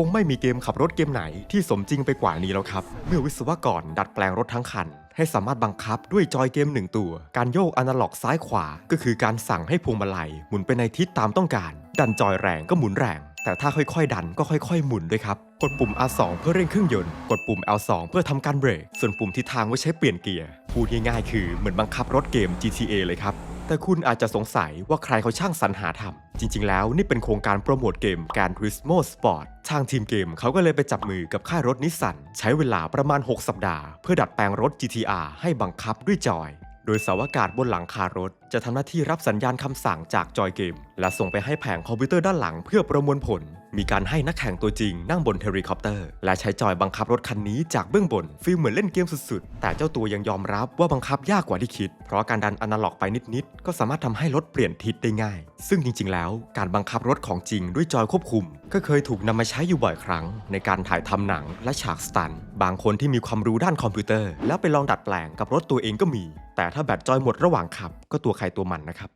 คงไม่มีเกมขับรถเกมไหนที่สมจริงไปกว่านี้แล้วครับ เมื่อวิศวกรดัดแปลงรถทั้งคัน ให้สามารถบังคับด้วยจอยเกมหนึ่งตัว การโยกอนาล็อกซ้ายขวา ก็คือการสั่งให้พวงมาลัย หมุนไปในทิศตามต้องการ ดันจอยแรงก็หมุนแรง แต่ถ้าค่อยๆ ดันก็ค่อย ๆ หมุนด้วยครับกดปุ่ม R2 เพื่อเร่งเครื่องยนต์ กดปุ่ม L2 เพื่อทำการเบรก ส่วนปุ่มทิศทางไว้ใช้เปลี่ยนเกียร์ พูดง่ายๆ คือเหมือนบังคับรถเกม GTA เลยครับ แต่คุณอาจจะสงสัยว่าใครเขาช่างสรรหาทำจริง ๆ แล้วนี่เป็นโครงการโปรโมทเกมการ Turismo Sport ทางทีมเกมเขาก็เลยไปจับมือกับค่ายรถนิสสันใช้เวลาประมาณ 6 สัปดาห์ เพื่อดัดแปลงรถ GTR ให้บังคับด้วยจอย โดยเสาอากาศบนหลังคารถ จะทำหน้าที่รับสัญญาณคำสั่งจากจอยเกม และส่งไปให้แผงคอมพิวเตอร์ด้านหลังเพื่อประมวลผล มีการให้นักแข่งตัวจริงนั่งบนเฮลิคอปเตอร์ และใช้จอยบังคับรถคันนี้จากเบื้องบนฟีลเหมือนเล่นเกมสุดๆ แต่เจ้าตัวยังยอมรับว่าบังคับยากกว่าที่คิด เพราะการดันอนาล็อกไปนิดๆ ก็สามารถทำให้รถเปลี่ยนทิศได้ง่าย ซึ่งจริงๆ แล้วการบังคับรถของจริงด้วยจอยควบคุม ก็เคยถูกนำมาใช้อยู่บ่อยครั้ง ในการถ่ายทำหนังและฉากสตันบางคนที่มีความรู้ด้านคอมพิวเตอร์ แล้วไปลองดัดแปลงกับรถตัวเองก็มี แต่ถ้าแบตจอยหมดระหว่างขับ ก็ตัวใครตัวมันนะครับ